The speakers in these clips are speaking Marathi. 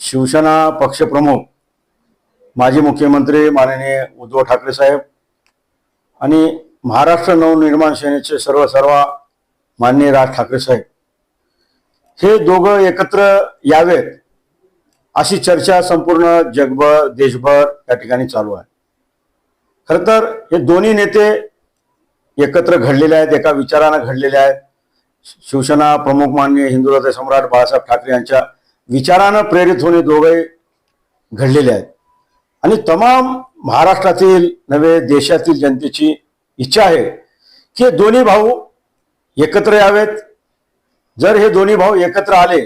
शिवसेना पक्षप्रमुख माजी मुख्यमंत्री माननीय उद्धव ठाकरे साहेब आणि महाराष्ट्र नवनिर्माण सेनेचे सर्व सर्व माननीय राज ठाकरे साहेब हे दोघं एकत्र यावेत अशी चर्चा संपूर्ण जगभर देशभर या ठिकाणी चालू आहे. खरं तर हे दोन्ही नेते एकत्र घडलेले आहेत एका विचारानं घडलेले आहेत. शिवसेना प्रमुख माननीय हिंदुराचे सम्राट बाळासाहेब ठाकरे यांच्या विचारानं प्रेरित होणे दोघे घडलेले आहेत. आणि तमाम महाराष्ट्रातील नव्हे देशातील जनतेची इच्छा आहे की दोन्ही भाऊ एकत्र यावेत. जर हे दोन्ही भाऊ एकत्र आले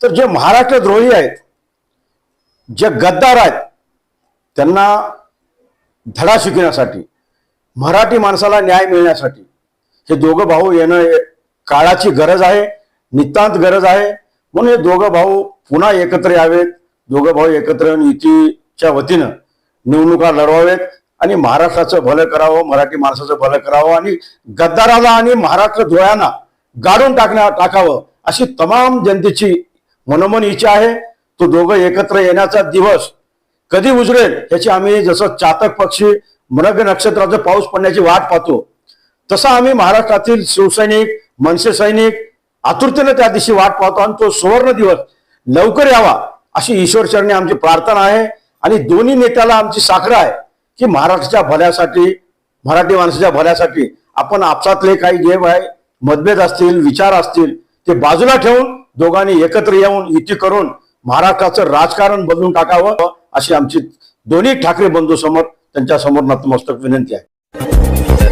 तर जे महाराष्ट्र द्रोही आहेत जे गद्दार आहेत त्यांना धडा शिकण्यासाठी मराठी माणसाला न्याय मिळण्यासाठी हे दोघं भाऊ येणं काळाची गरज आहे नितांत गरज आहे. म्हणून हे दोघं भाऊ पुन्हा एकत्र यावेत. दोघं भाऊ एकत्र येऊन युतीच्या वतीनं निवडणुका लढवावेत आणि महाराष्ट्राचं भलं करावं मराठी माणसाचं भलं करावं आणि गद्दाराला आणि महाराष्ट्र धुळ्यांना गाडून टाकण्या टाकावं अशी तमाम जनतेची मनोमन इच्छा आहे. तो दोघं एकत्र येण्याचा दिवस कधी उजळेल याची आम्ही जसं चातक पक्षी मृग नक्षत्राचं पाऊस पडण्याची वाट पाहतो तसं आम्ही महाराष्ट्रातील शिवसैनिक मनसे सैनिक आतुरतेने त्या दिवशी वाट पाहतो आणि तो सुवर्ण दिवस लवकर यावा अशी ईश्वरचरणी आमची प्रार्थना आहे. आणि दोन्ही नेत्याला आमची साखर आहे की महाराष्ट्राच्या भल्यासाठी मराठी माणसाच्या भल्यासाठी आपण आपसातले काही जे आहे मतभेद असतील विचार असतील ते बाजूला ठेवून दोघांनी एकत्र येऊन युती करून महाराष्ट्राचं राजकारण बदलून टाकावं अशी आमची दोन्ही ठाकरे बंधू समोर त्यांच्यासमोर नतमस्तक विनंती आहे.